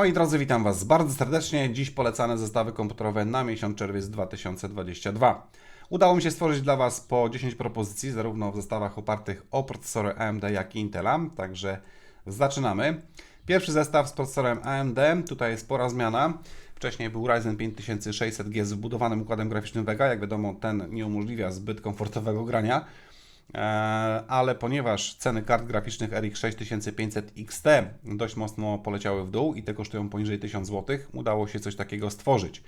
Moi drodzy, witam Was bardzo serdecznie. Dziś polecane zestawy komputerowe na miesiąc czerwiec 2022. Udało mi się stworzyć dla Was po 10 propozycji, zarówno w zestawach opartych o procesory AMD, jak i Intela. Także zaczynamy. Pierwszy zestaw z procesorem AMD, tutaj jest spora zmiana. Wcześniej był Ryzen 5600G z wbudowanym układem graficznym Vega. Jak wiadomo, ten nie umożliwia zbyt komfortowego grania. E, ale ponieważ ceny kart graficznych RX 6500 XT dość mocno poleciały w dół i te kosztują poniżej 1000 zł, udało się coś takiego stworzyć.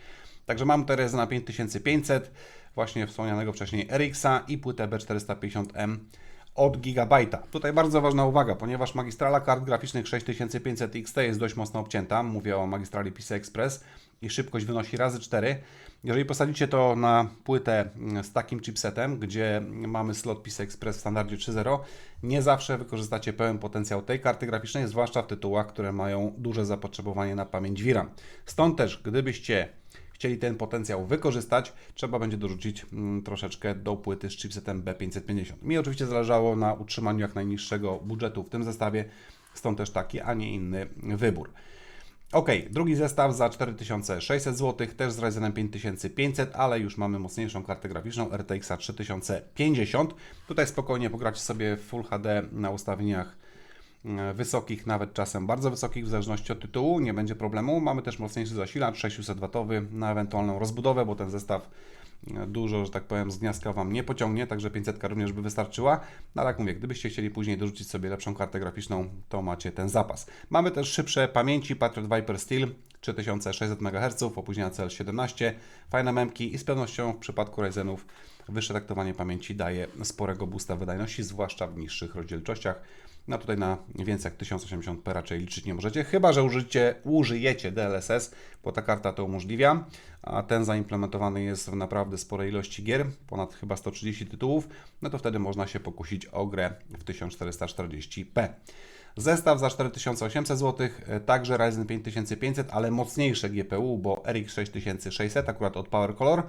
Także mam teraz na 5500 właśnie wspomnianego wcześniej RX-a i płytę B450M od Gigabajta. Tutaj bardzo ważna uwaga, ponieważ magistrala kart graficznych 6500 XT jest dość mocno obcięta, mówię o magistrali PCI Express i szybkość wynosi razy 4. Jeżeli posadzicie to na płytę z takim chipsetem, gdzie mamy slot PCI Express w standardzie 3.0, nie zawsze wykorzystacie pełen potencjał tej karty graficznej, zwłaszcza w tytułach, które mają duże zapotrzebowanie na pamięć VRAM. Stąd też, gdybyście chcieli ten potencjał wykorzystać, trzeba będzie dorzucić mm, troszeczkę do płyty z chipsetem B550. Mi oczywiście zależało na utrzymaniu jak najniższego budżetu w tym zestawie, stąd też taki, a nie inny wybór. Ok, drugi zestaw za 4600 zł, też z Ryzenem 5500, ale już mamy mocniejszą kartę graficzną RTX 3050. Tutaj spokojnie pogracie sobie w Full HD na ustawieniach e, wysokich, nawet czasem bardzo wysokich, w zależności od tytułu, nie będzie problemu. Mamy też mocniejszy zasilacz 600W na ewentualną rozbudowę, bo ten zestaw dużo, że tak powiem, z gniazdka Wam nie pociągnie, także 500 również by wystarczyła. No jak mówię, gdybyście chcieli później dorzucić sobie lepszą kartę graficzną, to macie ten zapas. Mamy też szybsze pamięci Patriot Viper Steel 3600 MHz, opóźnienia CL17, fajne memki i z pewnością w przypadku Ryzenów wyższe taktowanie pamięci daje sporego boosta wydajności, zwłaszcza w niższych rozdzielczościach. No tutaj na więcej jak 1080p raczej liczyć nie możecie, chyba że użycie, użyjecie DLSS, bo ta karta to umożliwia, a ten zaimplementowany jest w naprawdę sporej ilości gier, ponad chyba 130 tytułów, no to wtedy można się pokusić o grę w 1440p. Zestaw za 4800 zł, także Ryzen 5500, ale mocniejsze GPU, bo RX 6600 akurat od Power Color.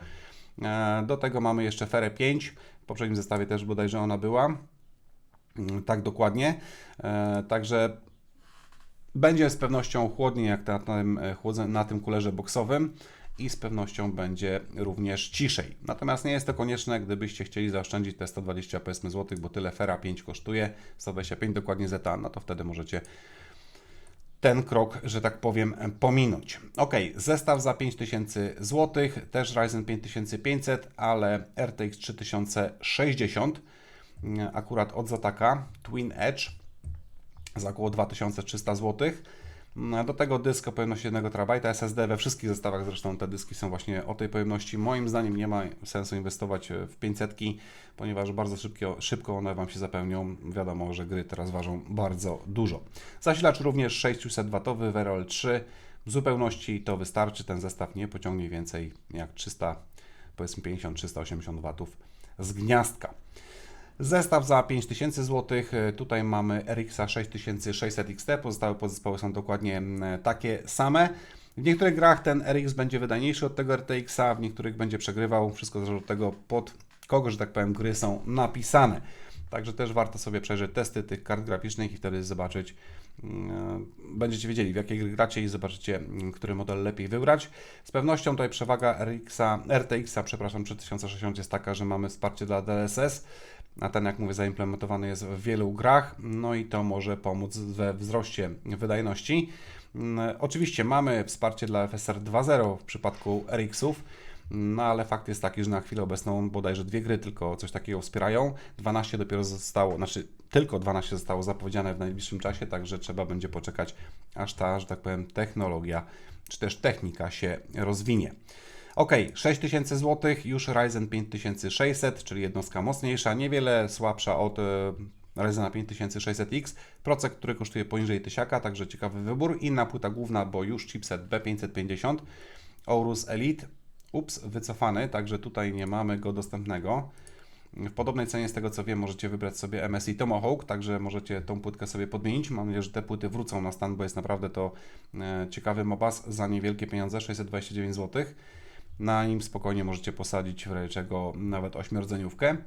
E, do tego mamy jeszcze Ferę 5, w poprzednim zestawie też bodajże ona była. Mm, tak dokładnie. E, także będzie z pewnością chłodniej jak na tym, e, na tym kulerze boksowym i z pewnością będzie również ciszej. Natomiast nie jest to konieczne, gdybyście chcieli zaoszczędzić te 120 powiedzmy złotych, bo tyle Fera 5 kosztuje, 125 dokładnie Zeta, no to wtedy możecie ten krok, że tak powiem, pominąć. Ok, zestaw za 5000 zł, też Ryzen 5500, ale RTX 3060 akurat od Zataka Twin Edge za około 2300 zł. Do tego dysk o pojemności 1 TB SSD we wszystkich zestawach, zresztą te dyski są właśnie o tej pojemności. Moim zdaniem nie ma sensu inwestować w 500, ponieważ bardzo szybko, szybko one Wam się zapełnią. Wiadomo, że gry teraz ważą bardzo dużo. Zasilacz również 600W VRL 3. W zupełności to wystarczy, ten zestaw nie pociągnie więcej jak 300, powiedzmy 50-380 W z gniazdka. Zestaw za 5000 zł. Tutaj mamy RX 6600 XT. Pozostałe podzespoły są dokładnie mm, takie same. W niektórych grach ten RX będzie wydajniejszy od tego RTX-a, w niektórych będzie przegrywał. Wszystko zależy od tego, pod kogo, że tak powiem, gry są napisane. Także też warto sobie przejrzeć testy tych kart graficznych i wtedy zobaczyć, mm, będziecie wiedzieli w jakiej gry gracie i zobaczycie, mm, który model lepiej wybrać. Z pewnością tutaj przewaga RX-a, RTX-a, przepraszam, 3060 jest taka, że mamy wsparcie dla DLSS a ten, jak mówię, zaimplementowany jest w wielu grach, no i to może pomóc we wzroście wydajności. Mm, oczywiście mamy wsparcie dla FSR 2.0 w przypadku RX-ów, no ale fakt jest taki, że na chwilę obecną bodajże dwie gry tylko coś takiego wspierają. 12 dopiero zostało, znaczy tylko 12 zostało zapowiedziane w najbliższym czasie, także trzeba będzie poczekać, aż ta, że tak powiem, technologia czy też technika się rozwinie. Ok, 6000 zł, już Ryzen 5600, czyli jednostka mocniejsza, niewiele słabsza od e, Ryzena 5600X, procek, który kosztuje poniżej 1000, także ciekawy wybór. Inna płyta główna, bo już chipset B550, Aorus Elite, ups, wycofany, także tutaj nie mamy go dostępnego. W podobnej cenie, z tego co wiem, możecie wybrać sobie MSI Tomahawk, także możecie tą płytkę sobie podmienić. Mam nadzieję, że te płyty wrócą na stan, bo jest naprawdę to e, ciekawy mobas za niewielkie pieniądze, 629 zł. Na nim spokojnie możecie posadzić w razie czego nawet ośmiordzeniówkę.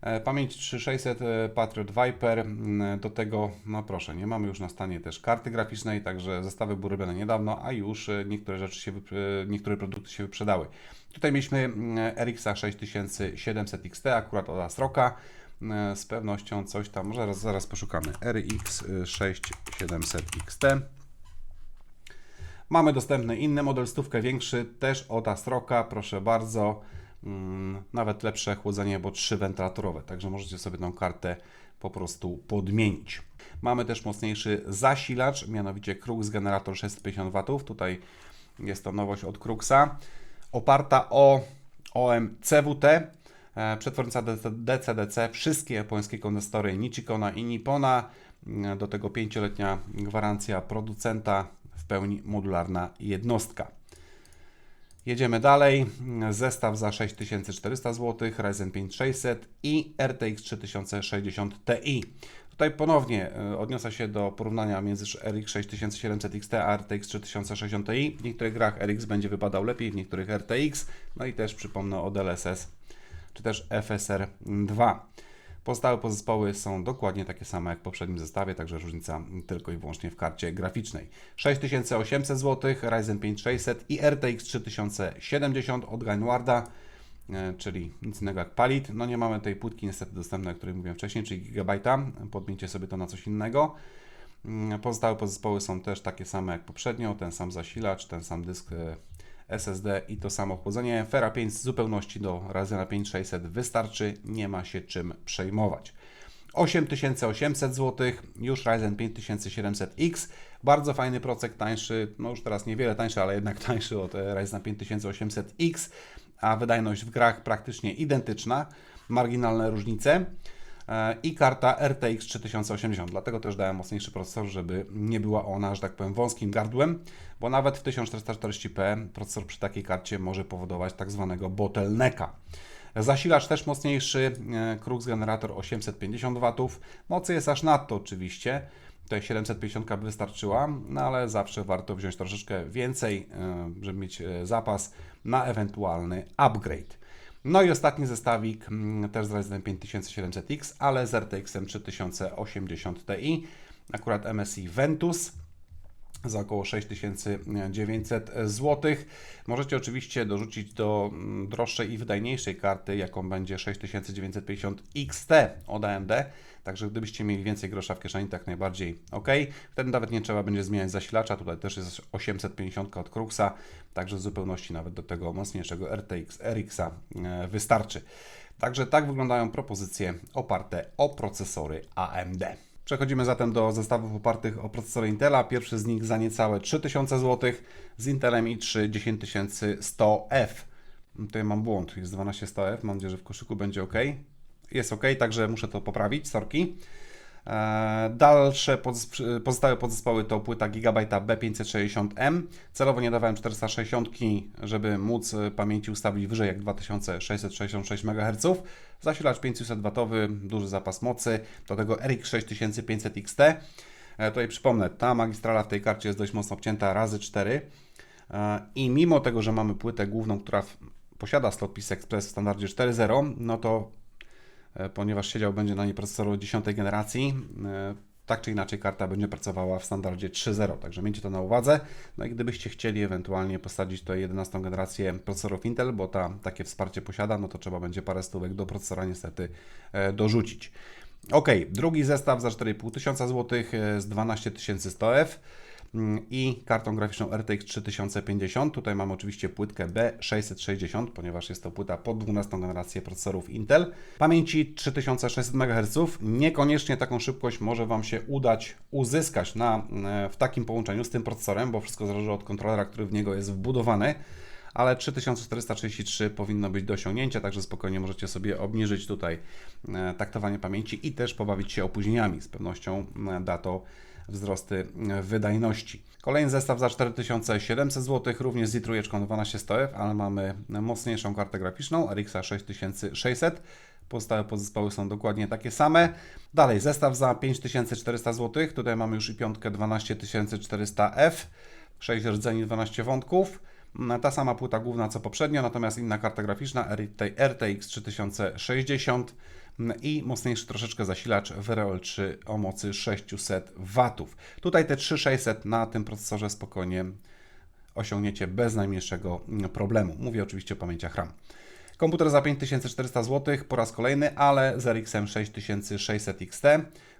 E, Pamięć 3600 e, Patriot Viper, mm, do tego, no proszę, nie mamy już na stanie też karty graficznej, także zestawy były robione niedawno, a już e, niektóre rzeczy się, e, niektóre produkty się wyprzedały. Tutaj mieliśmy RX 6700 XT, akurat od Astroka, E, z pewnością coś tam, może zaraz, zaraz poszukamy, RX 6700 XT. Mamy dostępny inny model, stówkę większy, też od Astroka, proszę bardzo. Mm, Nawet lepsze chłodzenie, bo trzy wentylatorowe, także możecie sobie tą kartę po prostu podmienić. Mamy też mocniejszy zasilacz, mianowicie Krux generator 650 W. Tutaj jest to nowość od Cruxa, oparta o OM CWT, e, przetwornica DCDC, wszystkie japońskie kondensory Nichicona i Nippona, mm, do tego 5-letnia gwarancja producenta, w pełni modularna jednostka. Jedziemy dalej. Zestaw za 6400 zł, Ryzen 5 600 i RTX 3060 Ti. Tutaj ponownie e, odniosę się do porównania między RX 6700 XT a RTX 3060 Ti. W niektórych grach RX będzie wypadał lepiej, w niektórych RTX. No i też przypomnę o DLSS czy też FSR 2. Pozostałe podzespoły są dokładnie takie same jak w poprzednim zestawie, także różnica tylko i wyłącznie w karcie graficznej. 6800 zł, Ryzen 5 600 i RTX 3070 od Gainwarda, e, czyli nic innego jak Palit. No nie mamy tej płytki niestety dostępnej, o której mówiłem wcześniej, czyli gigabajta. Podmieńcie sobie to na coś innego. Mm, Pozostałe podzespoły są też takie same jak poprzednio, ten sam zasilacz, ten sam dysk e, SSD i to samo chłodzenie. Fera 5 z zupełności do Ryzena 5 600 wystarczy, nie ma się czym przejmować. 8800 zł, już Ryzen 5700X, bardzo fajny procek, tańszy, no już teraz niewiele tańszy, ale jednak tańszy od e, Ryzena 5800X, a wydajność w grach praktycznie identyczna, marginalne różnice i karta RTX 3080. Dlatego też dałem mocniejszy procesor, żeby nie była ona, że tak powiem, wąskim gardłem, bo nawet w 1440p procesor przy takiej karcie może powodować tak zwanego bottlenecka. Zasilacz też mocniejszy, e, Krux generator 850 W. Mocy jest aż nadto oczywiście. Tutaj 750 by wystarczyła, no ale zawsze warto wziąć troszeczkę więcej, e, żeby mieć e, zapas na ewentualny upgrade. No i ostatni zestawik mm, też z Ryzenem 5700X, ale z RTX 3080 Ti. Akurat MSI Ventus za około 6900 zł. Możecie oczywiście dorzucić do mm, droższej i wydajniejszej karty, jaką będzie 6950 XT od AMD. Także gdybyście mieli więcej grosza w kieszeni, tak najbardziej ok. Wtedy nawet nie trzeba będzie zmieniać zasilacza. Tutaj też jest 850 od Cruxa, także w zupełności nawet do tego mocniejszego RTX RX-a e, wystarczy. Także tak wyglądają propozycje oparte o procesory AMD. Przechodzimy zatem do zestawów opartych o procesory Intela. Pierwszy z nich za niecałe 3000 zł z Intelem i3 10100F. Tutaj mam błąd, jest 12100F. Mam nadzieję, że w koszyku będzie ok. Jest ok, także muszę to poprawić, sorki. Eee, Dalsze poz- pozostałe podzespoły to płyta Gigabyte B560M. Celowo nie dawałem 460, żeby móc e, pamięci ustawić wyżej jak 2666 MHz. Zasilacz 500W, duży zapas mocy, do tego RX 6500 XT. E, Tutaj przypomnę, ta magistrala w tej karcie jest dość mocno obcięta razy 4 E, i mimo tego, że mamy płytę główną, która posiada slot PCI Express w standardzie 4.0, no to e, ponieważ siedział będzie na niej procesor 10 generacji, e, tak czy inaczej karta będzie pracowała w standardzie 3.0, także miejcie to na uwadze. No i gdybyście chcieli ewentualnie posadzić to 11 generację procesorów Intel, bo ta takie wsparcie posiada, no to trzeba będzie parę stówek do procesora niestety e, dorzucić. Ok, drugi zestaw za 4500 zł e, z 12100F mm, i kartą graficzną RTX 3050. Tutaj mamy oczywiście płytkę B660, ponieważ jest to płyta pod 12 generację procesorów Intel. Pamięci 3600 MHz. Niekoniecznie taką szybkość może Wam się udać uzyskać na, e, w takim połączeniu z tym procesorem, bo wszystko zależy od kontrolera, który w niego jest wbudowany. Ale 3433 powinno być do osiągnięcia, także spokojnie możecie sobie obniżyć tutaj e, taktowanie pamięci i też pobawić się opóźnieniami. Z pewnością e, da to wzrosty e, wydajności. Kolejny zestaw za 4700 zł, również z trójeczką 12100F, ale mamy mocniejszą kartę graficzną RX 6600. Pozostałe podzespoły są dokładnie takie same. Dalej, zestaw za 5400 zł. Tutaj mamy już i piątkę 12400F, 6 rdzeni, 12 wątków. Ta sama płyta główna co poprzednio, natomiast inna karta graficzna RTX 3060. i mocniejszy troszeczkę zasilacz VRL 3 o mocy 600 W. Tutaj te 3600 na tym procesorze spokojnie osiągniecie bez najmniejszego problemu. Mówię oczywiście o pamięciach RAM. Komputer za 5400 zł po raz kolejny, ale z RX 6600 XT.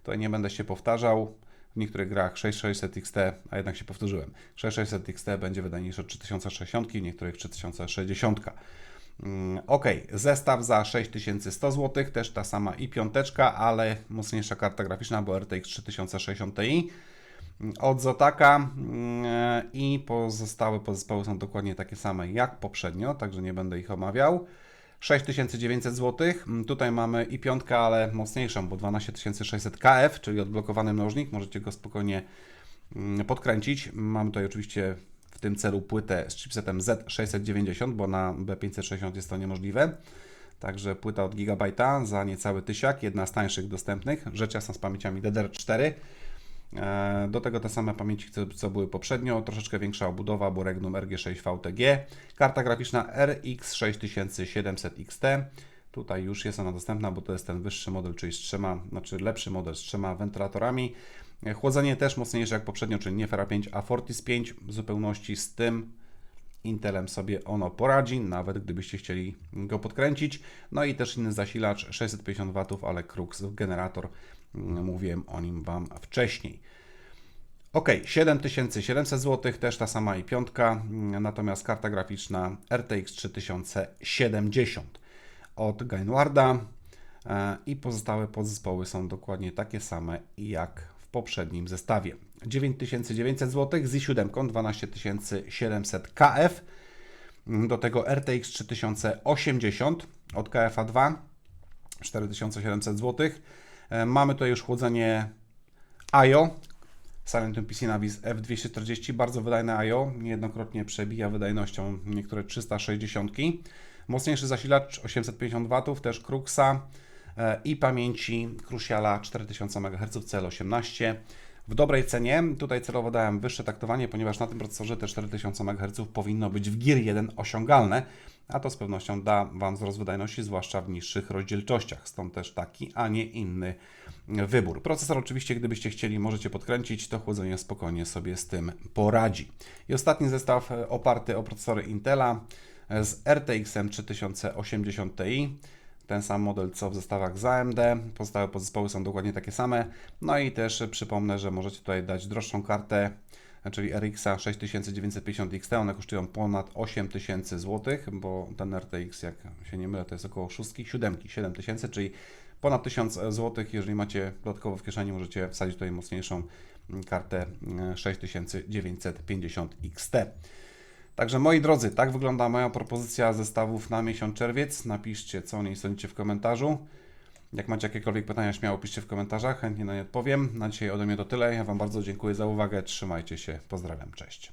Tutaj nie będę się powtarzał. W niektórych grach 6600 XT, a jednak się powtórzyłem. 6600 XT będzie wydajniejszy od 3060, w niektórych 3060. Mm, Ok, zestaw za 6100 zł, też ta sama i piąteczka, ale mocniejsza karta graficzna, bo RTX 3060 Ti od Zotaka mm, i pozostałe podzespoły są dokładnie takie same jak poprzednio, także nie będę ich omawiał. 6900 zł. Mm, Tutaj mamy i piątkę, ale mocniejszą, bo 12600 KF, czyli odblokowany mnożnik. Możecie go spokojnie podkręcić. Mamy tutaj oczywiście w tym celu płytę z chipsetem Z690, bo na B560 jest to niemożliwe. Także płyta od Gigabajta za niecały tysiak, jedna z tańszych dostępnych. Rzecz jasna z pamięciami DDR4. E, Do tego te same pamięci, co były poprzednio, troszeczkę większa obudowa, bo Regnum RG6 VTG. Karta graficzna RX 6700 XT. Tutaj już jest ona dostępna, bo to jest ten wyższy model, czyli z trzema, znaczy lepszy model z trzema wentylatorami. Chłodzenie też mocniejsze jak poprzednio, czyli nie Fera 5, a Fortis 5. W zupełności z tym Intelem sobie ono poradzi, nawet gdybyście chcieli go podkręcić. No i też inny zasilacz 650 W, ale Crux generator. Mm, Mówiłem o nim Wam wcześniej. Ok, 7700 zł, też ta sama i piątka, mm, natomiast karta graficzna RTX 3070 od Gainwarda e, i pozostałe podzespoły są dokładnie takie same jak poprzednim zestawie. 9900 zł z i7 12700 KF, do tego RTX 3080 od KFA 2 4700 zł. Mamy tutaj już chłodzenie IO, Silent PC Navis F240, bardzo wydajne IO, niejednokrotnie przebija wydajnością niektóre 360. Mocniejszy zasilacz 850 W, też Cruxa e, i pamięci Cruciala 4000 MHz CL18 w dobrej cenie. Tutaj celowo dałem wyższe taktowanie, ponieważ na tym procesorze te 4000 MHz powinno być w Gear 1 osiągalne, a to z pewnością da Wam wzrost wydajności, zwłaszcza w niższych rozdzielczościach. Stąd też taki, a nie inny wybór. Procesor oczywiście, gdybyście chcieli, możecie podkręcić, to chłodzenie spokojnie sobie z tym poradzi. I ostatni zestaw e, oparty o procesory Intela e, z RTX 3080 Ti ten sam model co w zestawach z AMD. Pozostałe podzespoły są dokładnie takie same. No i też przypomnę, że możecie tutaj dać droższą kartę, czyli RX 6950 XT. One kosztują ponad 8000 zł, bo ten RTX, jak się nie mylę, to jest około 6, 7, 7000, czyli ponad 1000 zł. Jeżeli macie dodatkowo w kieszeni, możecie wsadzić tutaj mocniejszą kartę 6950 XT. Także moi drodzy, tak wygląda moja propozycja zestawów na miesiąc czerwiec. Napiszcie, co o niej sądzicie w komentarzu. Jak macie jakiekolwiek pytania, śmiało piszcie w komentarzach, chętnie na nie odpowiem. Na dzisiaj ode mnie to tyle. Ja Wam bardzo dziękuję za uwagę. Trzymajcie się, pozdrawiam, cześć.